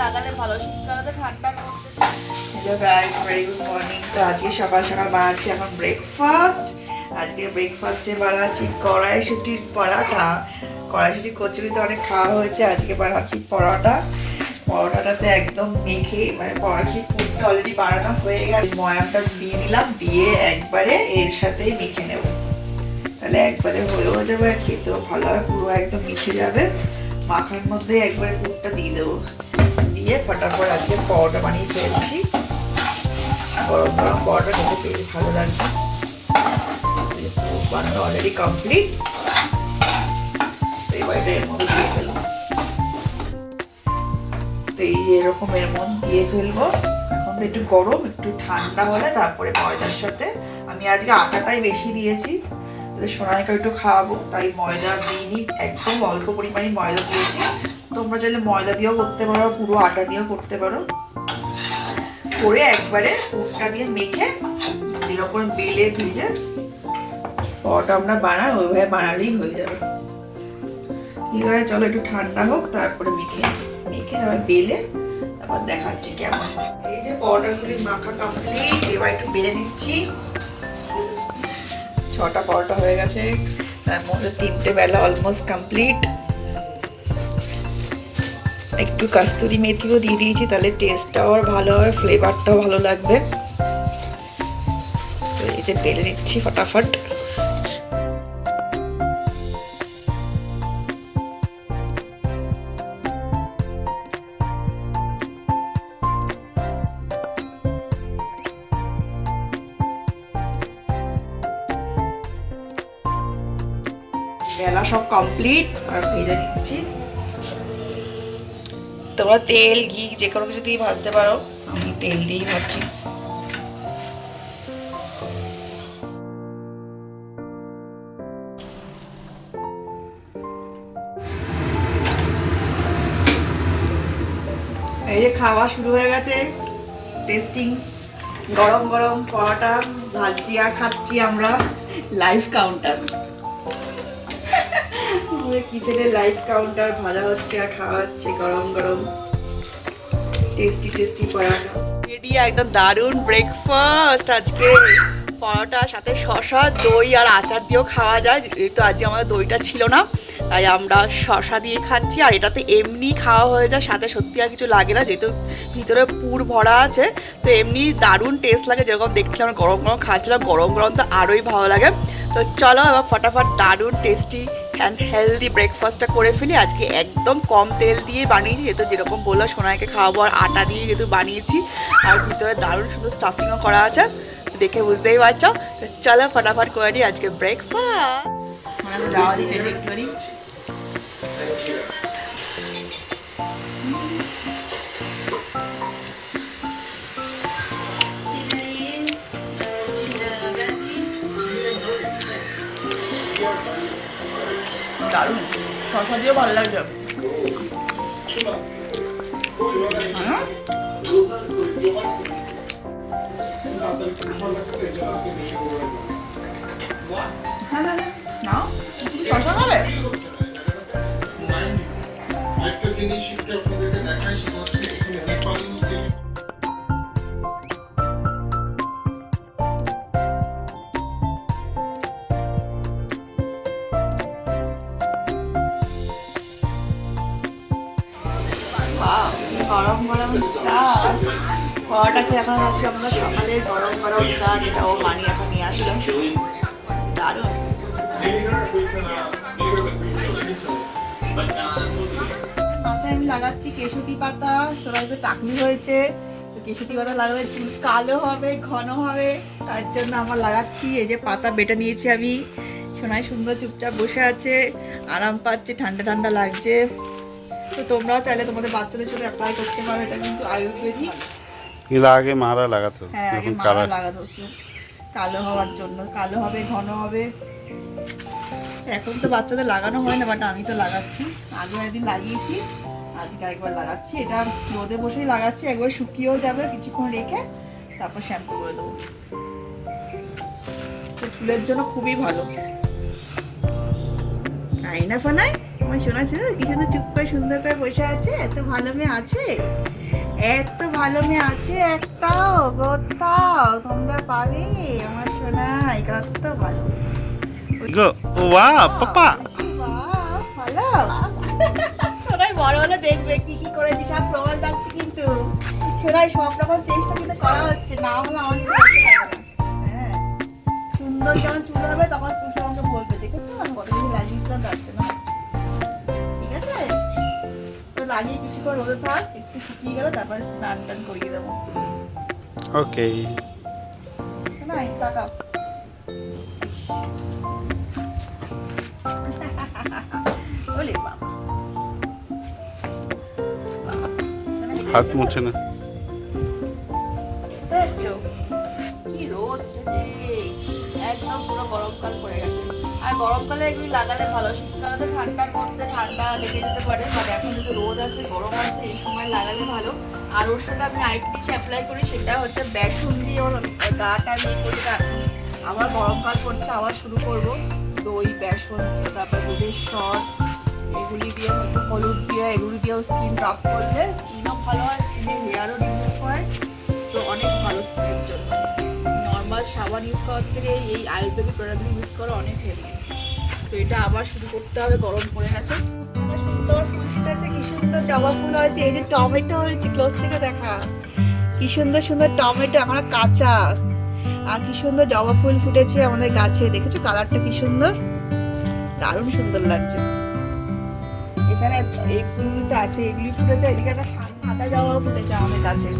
লাগালে ভালো শীতকালে তো ঠান্ডা hello guys very good morning তো আজকে সকাল সকাল বানাচ্ছি, এখন ব্রেকফাস্ট আজকে ব্রেকফাস্টে বানাচ্ছি কড়াইশুটির পরাঠা। কড়াইশুটির কচুরি তো অনেক খাওয়া হয়েছে, আজকে বানাচ্ছি পরোটা একদম মেখে মানে কড়াইশুটির পুরটা অলরেডি বানানো হয়ে গেছে ময়ামটা দিয়ে নিলাম, দিয়ে একবারে এর সাথেই মেখে নেব। তাহলে একবারে হয়েও যাবে আর খেতেও ভালো হবে, পুরো একদম মিশে যাবে। মাখার মধ্যে একবারে পুরটা দিয়ে দেবো। দিয়ে ফটাফট আজকে পরোটা বানিয়ে ফেলছি। গরম গরম পরোটা খেতে বেশ ভালো লাগবে বানানো অলরেডি কমপ্লিট এর দিয়ে ফেলব। এই এরকম এর মধ্যে দিয়ে ফেলব। এখন তো একটু গরম, একটু ঠান্ডা হলে তারপরে ময়দার সাথে। আমি আজকে আটাটাই বেশি দিয়েছি। সোনাইকে একটু খাওয়াবো। তাই ময়দা দিইনি একদম অল্প পরিমাণে ময়দা দিয়েছি। তোমরা চাইলে ময়দা দিয়েও করতে পারো, পুরো আটা দিয়েও করতে পারো। করে একবারে পুরটা দিয়ে মেখে যেরকম বেলে ভিজে পরোটা আমরা বানাই, ওইভাবে বানালেই হয়ে যাবে। ঠিক আছে, চলো একটু ঠান্ডা হোক, তারপরে মেখে মেখে তারপর বেলে, তারপর দেখাচ্ছি কেমন। এই যে পরোটাগুলি মাখা কমপ্লিট এবার একটু বেলে নিচ্ছি। ছটা পরোটা হয়ে গেছে। তার মধ্যে তিনটে বেলা অলমোস্ট কমপ্লিট একটু কাস্তুরি মেথিও দিয়ে দিয়েছি, তাহলে টেস্টটাও আর ভালো হবে ফ্লেভারটাও ভালো লাগবে। এই যে বেলে নিচ্ছি ফটাফট। কমপ্লিট আর ভেজে নিচ্ছি। তোমরা তেল, ঘি, যে কোনো কিছু দিয়ে ভাজতে পারো। আমি তেল দিয়েই ভাজছি। এই যে খাওয়া শুরু হয়ে গেছে। টেস্টিং গরম গরম পরোটা ভাজছি আর খাচ্ছি আমরা। লাইভ কাউন্টার আমাদের কিচেনে লাইভ কাউন্টার ভাজা হচ্ছে আর খাওয়া হচ্ছে গরম গরম। টেস্টি টেস্টি পরাটা রেডি একদম দারুণ ব্রেকফাস্ট আজকে পরোটা সাথে শশা দই আর আচার দিয়েও খাওয়া যায়। যেহেতু আজকে আমাদের দইটা ছিল না। তাই আমরা শশা দিয়ে খাচ্ছি, আর এটাতে এমনি খাওয়া হয়ে যায়, সাথে সত্যি আর কিছু লাগে না, যেহেতু ভিতরে পুর ভরা আছে, তো এমনি দারুণ টেস্ট লাগে, যেরকম দেখছি আমরা গরম গরম খাচ্ছিলাম, গরম গরম তো আরোই ভালো লাগে। তো চলো এবার ফটাফট দারুণ টেস্টি অ্যান্ড হেলদি ব্রেকফাস্টটা করে ফেলি। আজকে একদম কম তেল দিয়ে বানিয়েছি, যেহেতু যেরকম বলল, সোনাইকে খাওয়াবো, আর আটা দিয়ে যেহেতু বানিয়েছি, আর ভিতরে দারুণ সুন্দর স্টাফিংও করা আছে, দেখে বুঝতেই পারছ। তো চলো ফটাফট করে নিই আজকে ব্রেকফাস্ট দারুণ শশা দিয়েও ভালো লাগছে? হ্যাঁ, হ্যাঁ, হ্যাঁ। নাও শশা গরম গরম চা। পরোটা খেয়ে এখন হচ্ছে আমরা সকালের গরম গরম চা যেটা ও বানিয়ে এখন নিয়ে আসলাম লাগাচ্ছি কেশুতি পাতা সবাই তো টাকনি হয়েছে তো কেশুতি পাতা লাগালে চুল কালো হবে ঘন হবে তার জন্য আমার লাগাচ্ছি এই যে পাতা বেটে নিয়েছি আমি। সোনাই সুন্দর চুপচাপ বসে আছে আরাম পাচ্ছে ঠান্ডা ঠান্ডা লাগছে। তো তোমরাও চাইলে তোমাদের বাচ্চাদের সাথে অ্যাপ্লাই করতে পারো এটা কিন্তু আয়ুর্বেদিক। এগুলো আগে মারা লাগাতো হ্যাঁ আগে মারা লাগাতে কালো হওয়ার জন্য কালো হবে ঘন হবে। এখন তো বাচ্চাদের লাগানো হয় না বাট আমি তো লাগাচ্ছি আগে একদিন লাগিয়েছি। আজকে একবার লাগাচ্ছি। এটা রোদে বসেই লাগাচ্ছি একবার শুকিয়েও যাবে কিছুক্ষণ রেখে তারপর শ্যাম্পু করে দেবো। তো চুলের জন্য খুবই ভালো। তাই না ফোনাই আমার শোনা ছিল কি সুন্দর চুপ করে সুন্দর করে বসে আছে এত ভালো মেয়ে আছে? এত ভালো মেয়ে আছে একটাও গোত্তাও তোমরা পাবে আমার সোনাই কত ভালো গো ওয়া পাপা। ভালো? বড় হলে দেখবে কি কি করেছি সব প্রমাণ রাখছি কিন্তু। সোনাই সব রকম চেষ্টা কিন্তু করা হচ্ছে না হলে আমার না। হ্যাঁ। সুন্দর যখন চুল হবে তখন তুমি আমাকে বলবে দেখেছ? আমি কত কিছু লাগিয়েছিলাম তার জন্য। ঠিক আছে? তো লাগিয়ে কিছুক্ষণ রোদে থাক একটু শুকিয়ে গেলে তারপরে স্নান টান করিয়ে দেবো। ওকে নাই তাকাও হাত মুছে না। একদম পুরো গরমকাল পড়ে গেছে। আর গরমকালে লাগালে ভালো, শীতকালে ঠান্ডা লেগে যেতে পারে এখন রোদ আছে, গরম আছে, এই সময় লাগালে ভালো। আর ওর সাথে আমি করি, সেটা হচ্ছে বেসন দিয়ে ওর আবার গরমকাল পড়ছে, আবার শুরু করব। দই, বেসন, তারপর দুধের সর এগুলি দিয়ে হলুদ দিয়ে, এগুলি দিয়েও স্কিন রাফ করলে স্কিনও ভালো হয় স্কিনের হেয়ারও রিমুভ হয়। তো অনেক ভালো স্কিনের জন্য। নর্মাল সাবান ইউজ করার থেকে এই আয়ুর্বেদিক প্রোডাক্টগুলো ইউজ করা অনেক হেলদি তো এটা আবার শুরু করতে হবে, গরম পড়ে গেছে। সুন্দর কি সুন্দর জবা ফুল হয়েছে, এই যে টমেটো হয়েছে ক্লোজ থেকে দেখা। কি সুন্দর সুন্দর টমেটো আমরা কাঁচা। আর কি সুন্দর জবা ফুল ফুটেছে আমাদের গাছে, দেখেছ কালারটা কি সুন্দর? দারুণ সুন্দর লাগছে। এছাড়া এই ফুলগুলো তো আছে এগুলি ফুটেছে, এদিকে একটা সাদা জবা ফুটেছে আমাদের গাছে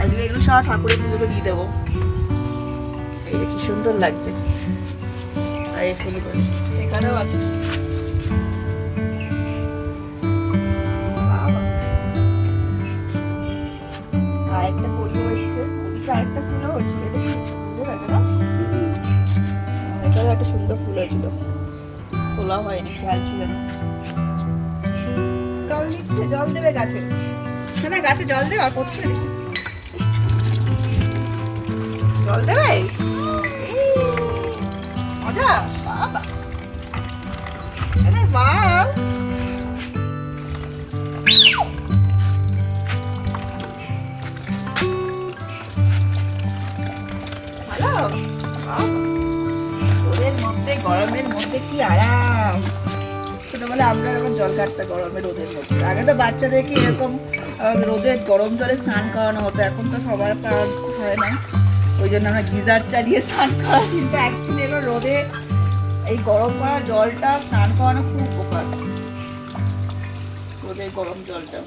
আজকে এগুলো সব ঠাকুরের পুজোতে দিয়ে দেবো। এই সুন্দর লাগছে। আর এই এখানেও আছে। বাবা। আর একটা এসছে। আরেকটা ফুলও একটা সুন্দর ফুল হয়েছিল। তোলা হয়নি, খেয়াল ছিল না। জল দিচ্ছে, জল দেবে গাছে। গাছে জল দেবে মধ্যে, গরমের মধ্যে কি আরাম। ছোটবেলায় আমরা এরকম জল কাটতে গরমে রোদের মধ্যে। আগে তো বাচ্চাদেরকে এরকম রোদে গরম জলে স্নান করানো হতো। এখন তো সবার পাওয়া হয় না। ওই জন্য আমরা গিজার চালিয়ে স্নান করা কিন্তু অ্যাকচুয়ালি এবার রোদে এই গরম করা জলটা স্নান করানো খুব উপকার। রোদের গরম জলটা।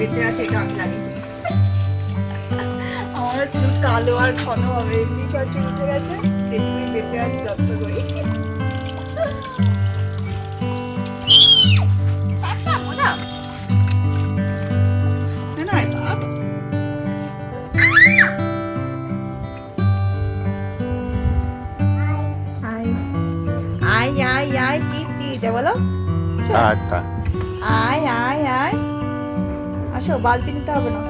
বেঁচে আছে, এটা আমি লাগিয়ে আমার চুল কালো আর ঘন হবে। এমনি চুল উঠে গেছে। বেঁচে আছে, যত্ন করি। আচ্ছা আয় আয় আয়। আসো, বালতি নিতে হবে না।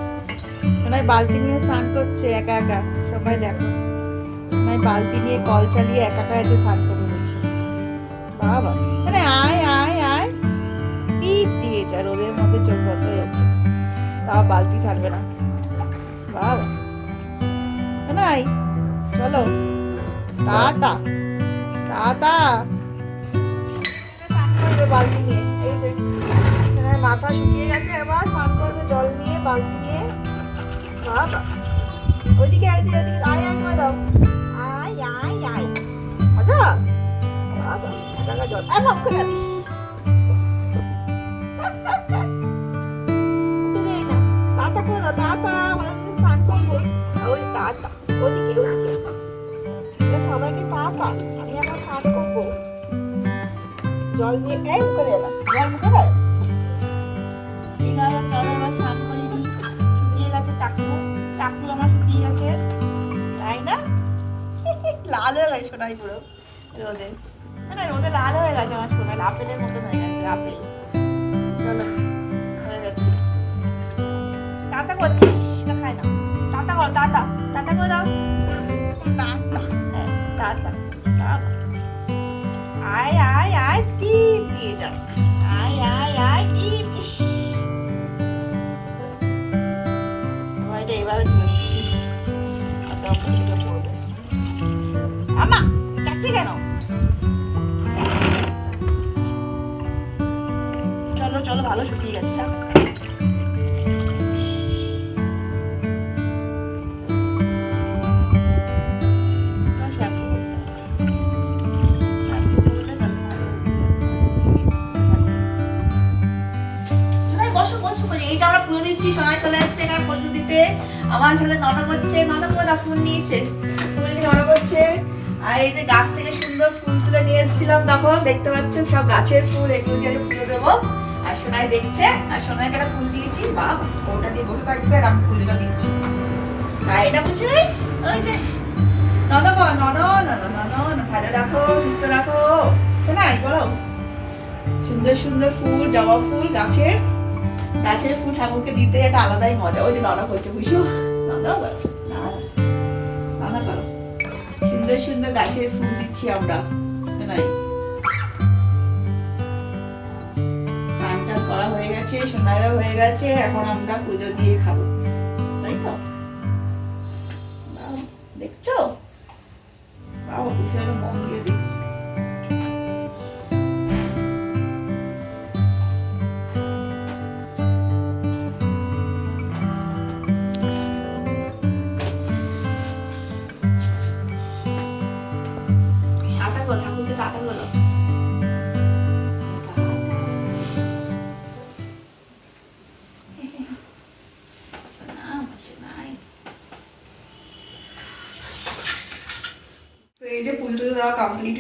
ওনায় বালতি নিয়ে স্নান করছে, একা একা। সবাই দেখো। ওনায় বালতি নিয়ে কল চালিয়ে একা একা এসে স্নান করবে বলছে। বাবা মানে আয় আয় আয়। টিপ দিয়েছে আর রোদের মধ্যে চোখ বন্ধ হয়ে যাচ্ছে। তাও বালতি ছাড়বে না। বাবা। নাই চলো। টাটা। টাটা। বালতি নিয়ে। যে মাথা শুকিয়ে গেছে, এবার স্নান করবে, জল নিয়ে বালতি নিয়ে বাবা ওইদিকে ওইদিকে ওইদিকে আয় আয় করে দাও। আয় আয় আয়। বাবা জল। আর ভাব করে করে ওই সবাইকে তাতা আমি স্নান করব। জল নিয়ে, এই মুখে দিলাম হয়ে গেছে সোনাই পুরো রোদে। মানে রোদে লাল হয়ে গেছে আমার সোনাই আপেলের মতো হয়ে গেছে আপেল। চলো। হয়ে গেছে। টাটা করে ইস না খায় না। দাদা কর টাটা টাটা করে দাও। টাটা বাবা বাবা আয় আয় আয় টিপ দিয়ে যাও। আমরা পুজো দিচ্ছি চলে আমার দা ফুল নিয়েছে। ফুল করছে আর এই যে গাছ থেকে সুন্দর ফুল তুলে নিয়ে এসেছিলাম তখন দেখতে পাচ্ছ, সব গাছের ফুল এগুলো দিয়ে পুজো দেবো। আর সোনাই দেখছে, আর সোনাইকে একটা ফুল দিয়েছি বা ওটা নিয়ে বসে থাকবে আর আমি ফুলটা দিচ্ছি। আর এটা বুঝে ওই যে নন নন নন নন ভালো রাখো, সুস্থ রাখো। শোনাই বলো। সুন্দর সুন্দর ফুল, জবা ফুল, গাছের গাছের ফুল ঠাকুরকে দিতে একটা আলাদাই মজা। ওই যে ননক হচ্ছে বুঝছ? ননক করো না করো সুন্দর সুন্দর গাছের ফুল দিচ্ছি আমরা নাই গেছে সোনারা হয়ে গেছে, এখন আমরা পুজো দিয়ে খাব। তাই তো? দেখছ? বাবা আরও মন দিয়ে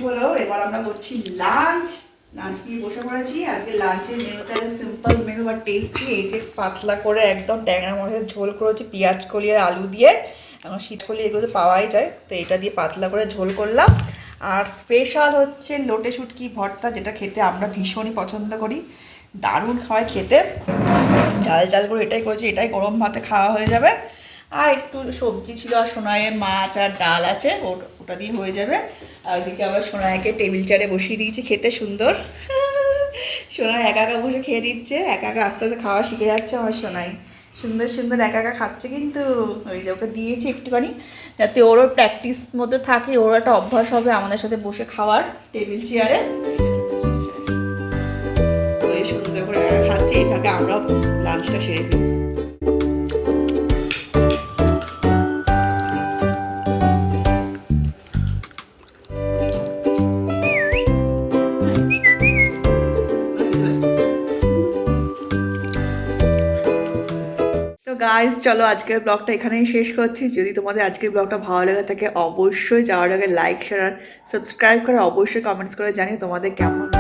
হলো, এবার আমরা করছি লাঞ্চ লাঞ্চ নিয়ে বসে পড়েছি। আজকে লাঞ্চের মেনুটা সিম্পল মেনু বা টেস্টি এই যে পাতলা করে একদম ট্যাংরা মশলার ঝোল করেছি, পেঁয়াজ কলি আর আলু দিয়ে। এখন শীতকলি এগুলো পাওয়াই যায়, তো এটা দিয়ে পাতলা করে ঝোল করলাম। আর স্পেশাল হচ্ছে লোটে শুটকি ভর্তা, যেটা খেতে আমরা ভীষণই পছন্দ করি। দারুণ খাওয়ায় খেতে। ঝাল ঝাল করে এটাই করেছি, এটাই গরম ভাতে খাওয়া হয়ে যাবে। আর একটু সবজি ছিল, আর সোনাইয়ের মাছ আর ডাল আছে, ওটা দিয়ে হয়ে যাবে। আর ওইদিকে আমরা সোনাইকে টেবিল চেয়ারে বসিয়ে দিয়েছি, খেতে সুন্দর। সোনাই একা একা বসে খেয়ে নিচ্ছে, একা একা আস্তে আস্তে খাওয়া শিখে যাচ্ছে আমার সোনাই। সুন্দর সুন্দর একা একা খাচ্ছে কিন্তু। ওই যে ওকে দিয়েছি একটুখানি, যাতে ওরও প্র্যাকটিস মধ্যে থাকে, ওর একটা অভ্যাস হবে আমাদের সাথে বসে খাওয়ার টেবিল চেয়ারে। সুন্দর করে খাচ্ছে এই ফাঁকে আমরাও লাঞ্চটা সেরে দিই তো গাইস চলো আজকের ব্লগটা এখানেই শেষ করছি। যদি তোমাদের আজকের ব্লগটা ভালো লেগে থাকে, অবশ্যই যাওয়ার আগে লাইক শেয়ার সাবস্ক্রাইব করে অবশ্যই কমেন্টস করে জানিয়ে তোমাদের কেমন